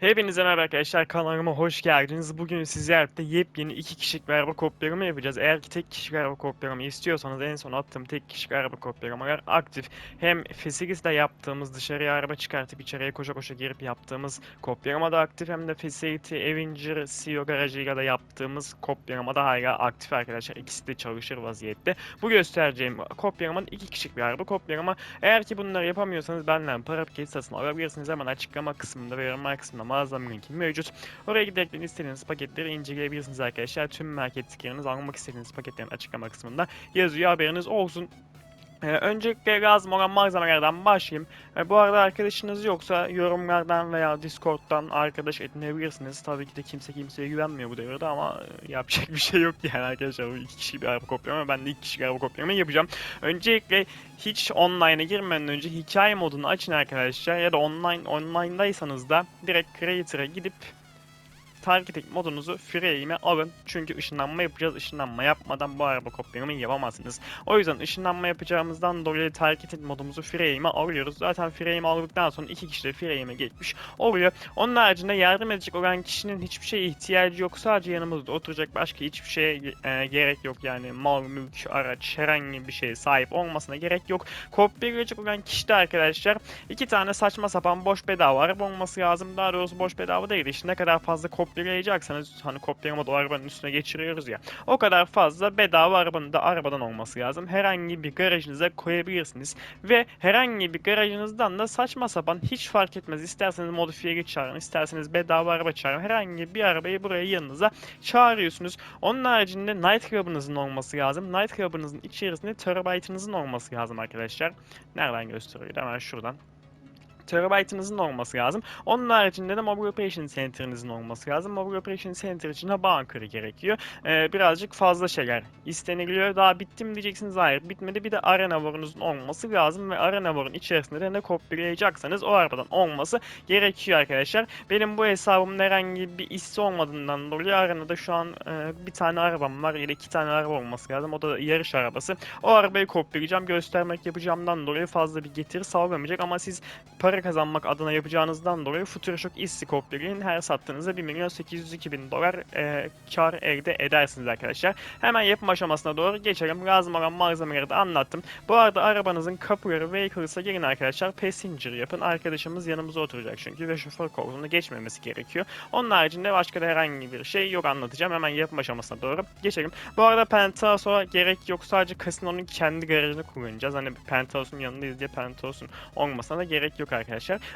Hepinize merhaba arkadaşlar kanalıma hoş geldiniz. Bugün sizlerle yepyeni iki kişilik bir araba kopyalama yapacağız. Eğer ki tek kişilik araba kopyalama istiyorsanız en son attığım tek kişilik araba kopyalamalar aktif. Hem Facility'de yaptığımız dışarıya araba çıkartıp içeriye koşa koşa girip yaptığımız kopyalama da aktif. Hem de Facility Avenger CEO garajıyla da yaptığımız kopyalama da hala aktif arkadaşlar. İkisi de çalışır vaziyette. Bu göstereceğim kopyalamanın iki kişilik bir araba kopyalama. Eğer ki bunları yapamıyorsanız benden para paketi satın alabilirsiniz. Hemen açıklama kısmında ve yorumlar kısmında mağazam linki mevcut. Oraya giderek istediğiniz paketleri inceleyebilirsiniz arkadaşlar. Tüm marketlikleriniz almak istediğiniz paketlerin açıklama kısmında yazıyor haberiniz olsun. Ee, öncelikle lazım olan malzemelerden başlayayım. Ee, bu arada arkadaşınız yoksa yorumlardan veya Discord'dan arkadaş edinebilirsiniz. Tabii ki de kimse kimseye güvenmiyor bu devirde ama e, yapacak bir şey yok yani arkadaşlar. İki kişi bir araba kopyalama ben de iki kişi araba kopyalama yapacağım. Öncelikle hiç online'a girmeden önce hikaye modunu açın arkadaşlar ya da online online'daysanız da direkt Creator'a gidip targeting modunuzu frame'e alın. Çünkü ışınlanma yapacağız. Işınlanma yapmadan bu araba kopyalamayı yapamazsınız. O yüzden ışınlanma yapacağımızdan dolayı targeting modumuzu frame'e alıyoruz. Zaten frame aldıktan sonra iki kişi de frame'e geçmiş oluyor. Onun haricinde yardım edecek olan kişinin hiçbir şeye ihtiyacı yok. Sadece yanımızda oturacak başka hiçbir şeye e, gerek yok. Yani mal, mülk, araç herhangi bir şeye sahip olmasına gerek yok. Kopyalayacak olan kişi de arkadaşlar iki tane saçma sapan boş bedava araba olması lazım. Daha doğrusu boş bedava değil. İşte ne kadar fazla kopyalayacaksanız hani kopyalama da o arabanın üstüne geçiriyoruz ya. O kadar fazla bedava arabanın da arabadan olması lazım. Herhangi bir garajınıza koyabilirsiniz. Ve herhangi bir garajınızdan da saçma sapan hiç fark etmez. İsterseniz modifiyeli çağırın, isterseniz bedava araba çağırın. Herhangi bir arabayı buraya yanınıza çağırıyorsunuz. Onun haricinde Night Club'ınızın olması lazım. Night Club'ınızın içerisinde terabyte'ınızın olması lazım arkadaşlar. Nereden gösteriyor? Hemen şuradan terabaytınızın olması lazım. Onun haricinde de Mobile Operation Center'ınızın olması lazım. Mobile Operation Center için de bunker gerekiyor. Ee, birazcık fazla şeyler isteniliyor. Daha bitti mi diyeceksiniz. Hayır bitmedi. Bir de Arena War'unuzun olması lazım ve Arena War'un içerisinde de ne kopyalayacaksanız o arabadan olması gerekiyor arkadaşlar. Benim bu hesabımın herhangi bir hissi olmadığından dolayı Arena'da şu an e, bir tane arabam var ya da iki tane araba olması lazım. O da yarış arabası. O arabayı kopyalayacağım. Göstermek yapacağımdan dolayı fazla bir getiri sağlamayacak ama siz para kazanmak adına yapacağınızdan dolayı Futureshock Issi kopyalayın. Her sattığınızda 1 milyon 802 bin dolar e, kar elde edersiniz arkadaşlar. Hemen yapım aşamasına doğru geçelim. Lazım olan malzemeleri de anlattım. Bu arada arabanızın kapıları vehicles'a gelin arkadaşlar. Passenger yapın. Arkadaşımız yanımıza oturacak çünkü ve şoför koltuğuna geçmemesi gerekiyor. Onun haricinde başka da herhangi bir şey yok anlatacağım. Hemen yapım aşamasına doğru geçelim. Bu arada Penthouse'a gerek yok. Sadece Casino'nun kendi garajını kullanacağız. Hani Penthouse'un yanındayız diye Penthouse'un olmasına da gerek yok arkadaşlar.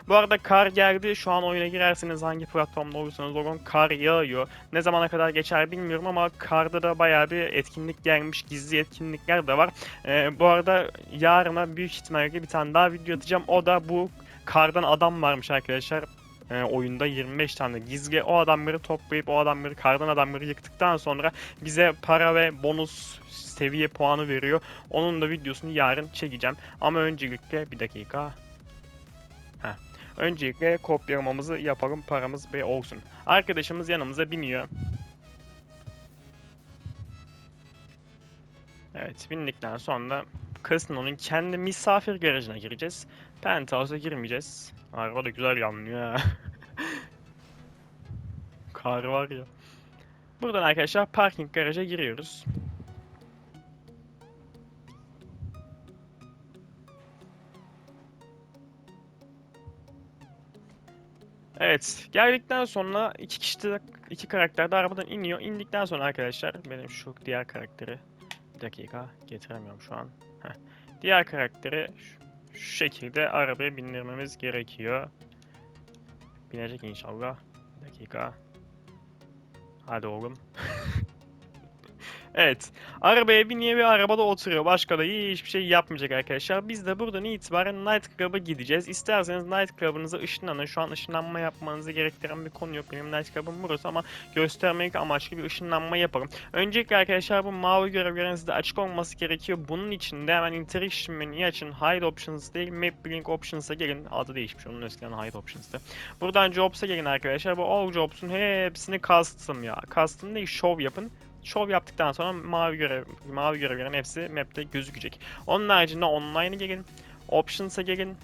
Bu arada kar geldi. Şu an oyuna girerseniz hangi platformda olursanız olun kar yağıyor. Ne zamana kadar geçer bilmiyorum ama karda da bayağı bir etkinlik gelmiş. Gizli etkinlikler de var. Ee, bu arada yarına büyük ihtimalle bir tane daha video atacağım. O da bu kardan adam varmış arkadaşlar e, oyunda 25 tane gizli o adamları toplayıp o adamları kardan adamları yıktıktan sonra bize para ve bonus seviye puanı veriyor. Onun da videosunu yarın çekeceğim. Ama öncelikle bir dakika. Öncelikle kopyalamamızı yapalım paramız bir olsun. Arkadaşımız yanımıza biniyor. Evet bindikten sonra Casino'nun kendi misafir garajına gireceğiz. Penthouse'a girmeyeceğiz. Araba da güzel yanlıyor ha. Kar var ya. Buradan arkadaşlar parking garaja giriyoruz. Evet, geldikten sonra iki kişi de, iki karakter de arabadan iniyor. İndikten sonra arkadaşlar benim şu diğer karakteri bir dakika getiremiyorum şu an. Diğer karakteri şu, şu şekilde arabaya bindirmemiz gerekiyor. Binecek inşallah. Bir dakika. Hadi oğlum. Evet. Arabaya biniyor ve arabada oturuyor. Başka da hiçbir şey yapmayacak arkadaşlar. Biz de buradan itibaren Night Club'a gideceğiz. İsterseniz Night Club'ınıza ışınlanın. Şu an ışınlanma yapmanızı gerektiren bir konu yok. Benim Night Club'ım burası ama göstermek amaçlı bir ışınlanma yapalım. Öncelikle arkadaşlar bu mavi görevlerin de açık olması gerekiyor. Bunun için de hemen Interaction menüyü açın. Hide Options değil Map Blink Options'a gelin. Adı değişmiş. Onun eskiden Hide Options'tı. Buradan Jobs'a gelin arkadaşlar. Bu All Jobs'un hepsini custom ya. Custom değil show yapın. Şov yaptıktan sonra mavi görev, mavi görevlerin hepsi map'te gözükecek. Onun haricinde online'a gelin, options'a gelin.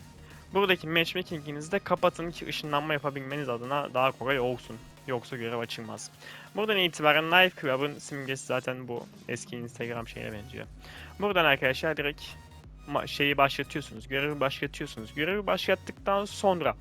Buradaki matchmaking'inizi de kapatın ki ışınlanma yapabilmeniz adına daha kolay olsun. Yoksa görev açılmaz. Buradan itibaren Night Club'ın simgesi zaten bu eski Instagram şeyine benziyor. Buradan arkadaşlar direkt şeyi başlatıyorsunuz. Görevi başlatıyorsunuz. Görevi başlattıktan sonra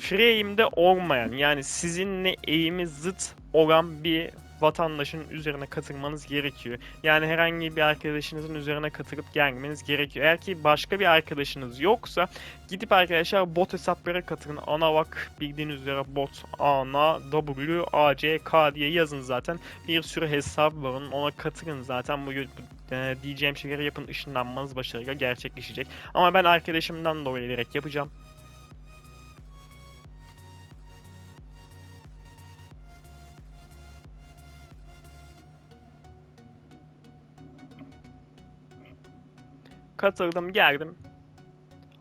free aim'de olmayan yani sizinle eğimi zıt olan bir vatandaşın üzerine katılmanız gerekiyor. Yani herhangi bir arkadaşınızın üzerine katılıp gelmeniz gerekiyor. Eğer ki başka bir arkadaşınız yoksa gidip arkadaşlar bot hesaplara katılın. Ana bak bildiğiniz üzere bot ana W A C K diye yazın zaten. Bir sürü hesap var onun ona katılın zaten bu bu, e, diyeceğim şeyleri yapın ışınlanmanız başarıyla gerçekleşecek. Ama ben arkadaşımdan dolayı direkt yapacağım. Katıldım, geldim.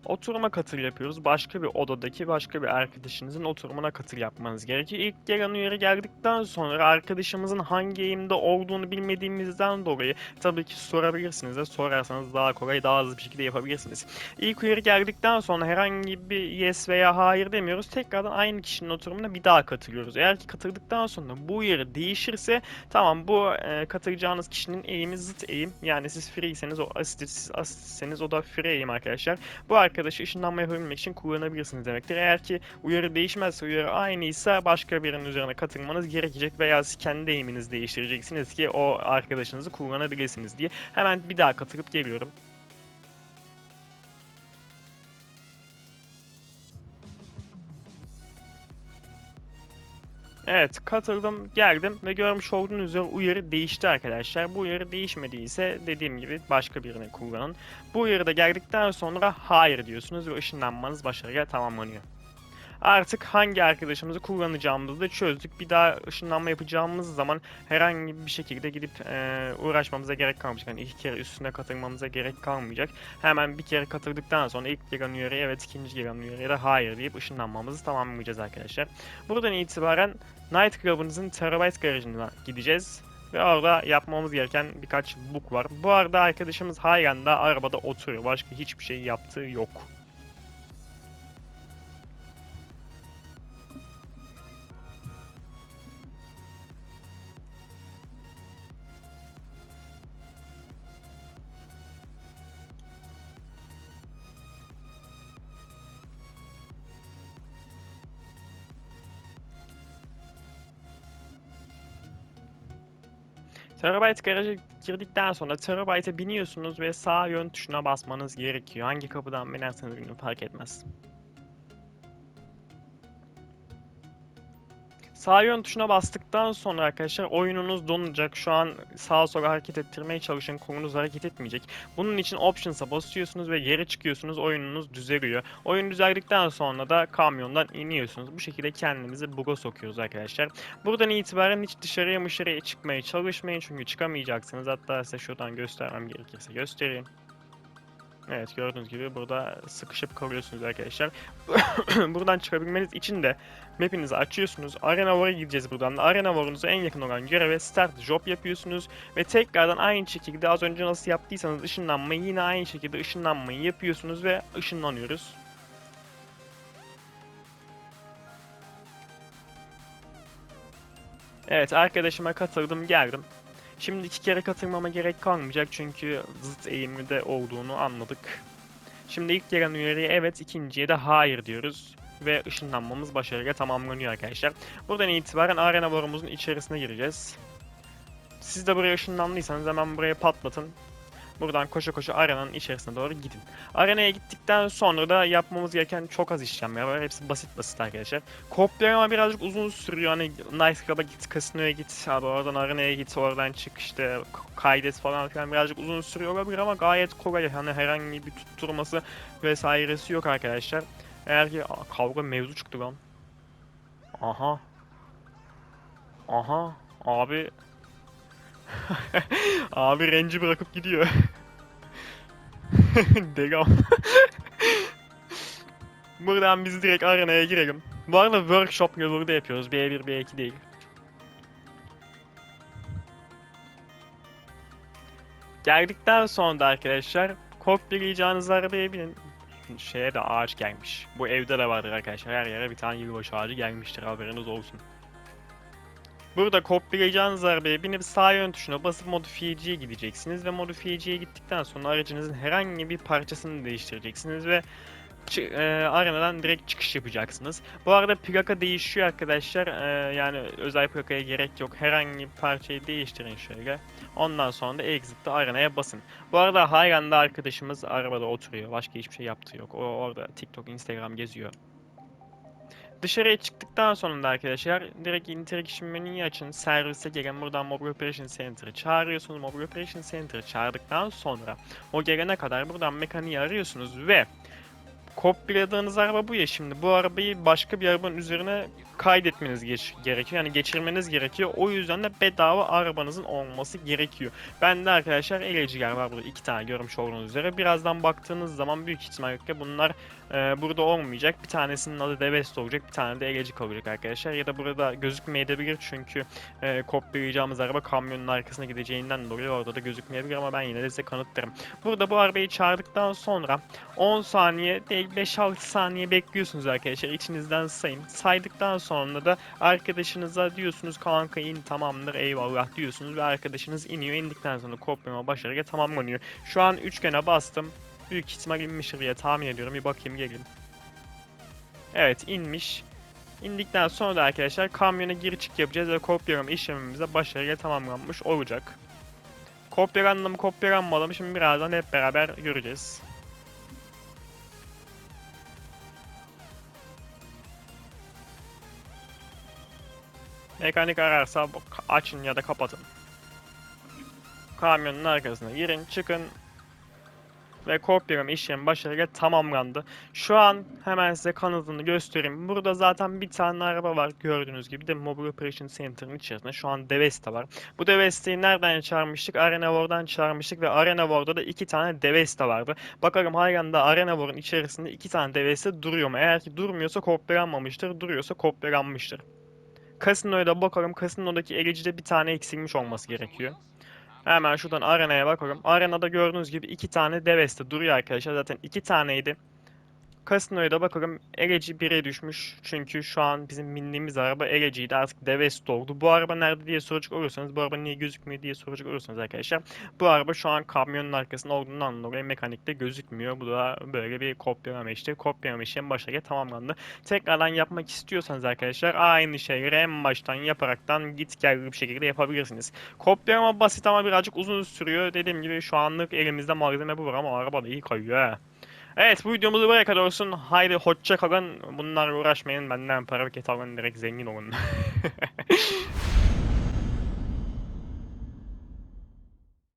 Oturuma katıl yapıyoruz. Başka bir odadaki başka bir arkadaşınızın oturumuna katıl yapmanız gerekiyor. İlk gelen uyarı geldikten sonra arkadaşımızın hangi eğimde olduğunu bilmediğimizden dolayı tabii ki sorabilirsiniz de sorarsanız daha kolay daha hızlı bir şekilde yapabilirsiniz. İlk uyarı geldikten sonra herhangi bir yes veya hayır demiyoruz. Tekrardan aynı kişinin oturumuna bir daha katılıyoruz. Eğer ki katıldıktan sonra bu uyarı değişirse tamam bu e, katılacağınız kişinin eğimi zıt eğim. Yani siz free'seniz o asist, asistseniz o da free eğim arkadaşlar. Bu arkadaşı ışınlanma yapabilmek için kullanabilirsiniz demektir. Eğer ki uyarı değişmezse uyarı aynıysa başka birinin üzerine katılmanız gerekecek veya siz kendi eğiminizi değiştireceksiniz ki o arkadaşınızı kullanabilirsiniz diye. Hemen bir daha katılıp geliyorum. Evet katıldım geldim ve görmüş olduğunuz üzere uyarı değişti arkadaşlar. Bu uyarı değişmediyse dediğim gibi başka birini kullanın. Bu uyarı da geldikten sonra hayır diyorsunuz ve ışınlanmanız başarıyla tamamlanıyor. Artık hangi arkadaşımızı kullanacağımızı da çözdük. Bir daha ışınlanma yapacağımız zaman herhangi bir şekilde gidip eee, uğraşmamıza gerek kalmayacak. Yani iki kere üstüne katılmamıza gerek kalmayacak. Hemen bir kere katıldıktan sonra ilk gelen uyarıya evet, ikinci gelen uyarıya da hayır deyip ışınlanmamızı tamamlayacağız arkadaşlar. Buradan itibaren Night Club'ınızın Terabyte garajına gideceğiz. Ve orada yapmamız gereken birkaç book var. Bu arada arkadaşımız halen da arabada oturuyor. Başka hiçbir şey yaptığı yok. Terabyte garaja girdikten sonra Terabyte'e biniyorsunuz ve sağ yön tuşuna basmanız gerekiyor. Hangi kapıdan binerseniz binin fark etmez. Sağ yön tuşuna bastıktan sonra arkadaşlar oyununuz donacak. Şu an sağa sola hareket ettirmeye çalışın. Kolunuz hareket etmeyecek. Bunun için Options'a basıyorsunuz ve geri çıkıyorsunuz. Oyununuz düzeliyor. Oyun düzeldikten sonra da kamyondan iniyorsunuz. Bu şekilde kendimizi buga sokuyoruz arkadaşlar. Buradan itibaren hiç dışarıya dışarıya çıkmaya çalışmayın. Çünkü çıkamayacaksınız. Hatta size şuradan göstermem gerekirse göstereyim. Evet gördüğünüz gibi burada sıkışıp kalıyorsunuz arkadaşlar. Buradan çıkabilmeniz için de map'inizi açıyorsunuz. Arena War'a gideceğiz buradan. da. Arena War'unuza en yakın olan göreve start job yapıyorsunuz. Ve tekrardan aynı şekilde az önce nasıl yaptıysanız ışınlanmayı yine aynı şekilde ışınlanmayı yapıyorsunuz ve ışınlanıyoruz. Evet arkadaşıma katıldım geldim. Şimdi iki kere katılmama gerek kalmayacak çünkü zıt eğimde olduğunu anladık. Şimdi ilk gelen uyarıya evet, ikinciye de hayır diyoruz. Ve ışınlanmamız başarıyla tamamlanıyor arkadaşlar. Buradan itibaren arena borumuzun içerisine gireceğiz. Siz de buraya ışınlandıysanız hemen buraya patlatın. Buradan koşa koşa arenanın içerisine doğru gidin. Arenaya gittikten sonra da yapmamız gereken çok az işlemler var. Hepsi basit basit arkadaşlar. Kopyalama birazcık uzun sürüyor. Hani Night Club'a git, kasinoya git, abi oradan arenaya git, oradan çık işte kaydet falan filan birazcık uzun sürüyor olabilir ama gayet kolay. Hani herhangi bir tutturması vesairesi yok arkadaşlar. Eğer ki Aa, kavga mevzu çıktı lan. Aha. Aha. Abi. Abi renci bırakıp gidiyor. Degam. Buradan biz direkt arenaya girelim. Bu arada workshop yolunda yapıyoruz. B1, B2 değil. Geldikten sonra da arkadaşlar kopyalayacağınız arabaya binin. şeye de ağaç gelmiş. Bu evde de vardır arkadaşlar. Her yere bir tane yılbaşı ağacı gelmiştir haberiniz olsun. Burada kopyalayacağınız arabaya binip sağ yön tuşuna basıp modifiyeciye gideceksiniz ve modifiyeciye gittikten sonra aracınızın herhangi bir parçasını değiştireceksiniz ve e, arenadan direkt çıkış yapacaksınız. Bu arada plaka değişiyor arkadaşlar. E, yani özel plakaya gerek yok. Herhangi bir parçayı değiştirin şöyle. Ondan sonra da exit'te arenaya basın. Bu arada Hayran'da arkadaşımız arabada oturuyor. Başka hiçbir şey yaptığı yok. O orada TikTok, Instagram geziyor. Dışarıya çıktıktan sonra da arkadaşlar direkt interaction menüyü açın. Servise gelin buradan Mobile Operation Center'ı çağırıyorsunuz. Mobile Operation Center'ı çağırdıktan sonra o gelene kadar buradan mekaniği arıyorsunuz ve kopyaladığınız araba bu ya şimdi. Bu arabayı başka bir arabanın üzerine kaydetmeniz gerekiyor. Yani geçirmeniz gerekiyor. O yüzden de bedava arabanızın olması gerekiyor. Bende arkadaşlar eleciler var burada iki tane görmüş olduğunuz üzere. Birazdan baktığınız zaman büyük ihtimalle bunlar e, burada olmayacak. Bir tanesinin adı Devest olacak. Bir tane de elecik olacak arkadaşlar. Ya da burada gözükmeyebilir çünkü e, kopyalayacağımız araba kamyonun arkasına gideceğinden dolayı orada da gözükmeyebilir ama ben yine de size kanıtlarım. Burada bu arabayı çağırdıktan sonra 10 saniye değil 5-6 saniye bekliyorsunuz arkadaşlar. İçinizden sayın. Saydıktan sonra da arkadaşınıza diyorsunuz kanka in tamamdır eyvallah diyorsunuz ve arkadaşınız iniyor. İndikten sonra kopyalama başarıyla tamamlanıyor. Şu an üçgene bastım. Büyük ihtimal inmiştir diye tahmin ediyorum. Bir bakayım gelin. Evet inmiş. İndikten sonra da arkadaşlar kamyona gir çık yapacağız ve kopyalama işlemimize başarıyla tamamlanmış olacak. Kopyalandı mı kopyalanmadı mı şimdi birazdan hep beraber göreceğiz. Mekanik ararsa açın ya da kapatın. Kamyonun arkasına girin, çıkın ve kopyalama işlemi başarıyla tamamlandı. Şu an hemen size kanıtını göstereyim. Burada zaten bir tane araba var gördüğünüz gibi de Mobile Operation Center'ın içerisinde şu an Devesta var. Bu Devesta'yı nereden çağırmıştık? Arena War'dan çağırmıştık ve Arena War'da da iki tane Devesta vardı. Bakalım Hayran'da Arena War'ın içerisinde iki tane Devesta duruyor mu? Eğer ki durmuyorsa kopyalanmamıştır, duruyorsa kopyalanmıştır. Casino'ya da bakalım. Casino'daki elicide bir tane eksilmiş olması gerekiyor. Hemen şuradan arenaya bakalım. Arenada gördüğünüz gibi iki tane Deveste duruyor arkadaşlar. Zaten iki taneydi. Casino'ya da bakalım. Eleci 1'e düşmüş. Çünkü şu an bizim bindiğimiz araba Eleci'ydi. Artık Deveste oldu. Bu araba nerede diye soracak olursanız, bu araba niye gözükmüyor diye soracak olursanız arkadaşlar. Bu araba şu an kamyonun arkasında olduğundan dolayı mekanikte gözükmüyor. Bu da böyle bir kopyalama işte. Kopyalama işlemi başarıyla tamamlandı. Tekrardan yapmak istiyorsanız arkadaşlar aynı şeyleri en baştan yaparaktan git gel bir şekilde yapabilirsiniz. Kopyalama basit ama birazcık uzun sürüyor. Dediğim gibi şu anlık elimizde malzeme bu var ama araba da iyi kayıyor ha. Evet bu videomuz buraya kadar olsun. Haydi hoşça kalın. Bunlarla uğraşmayın. Benden para paket alın direkt zengin olun.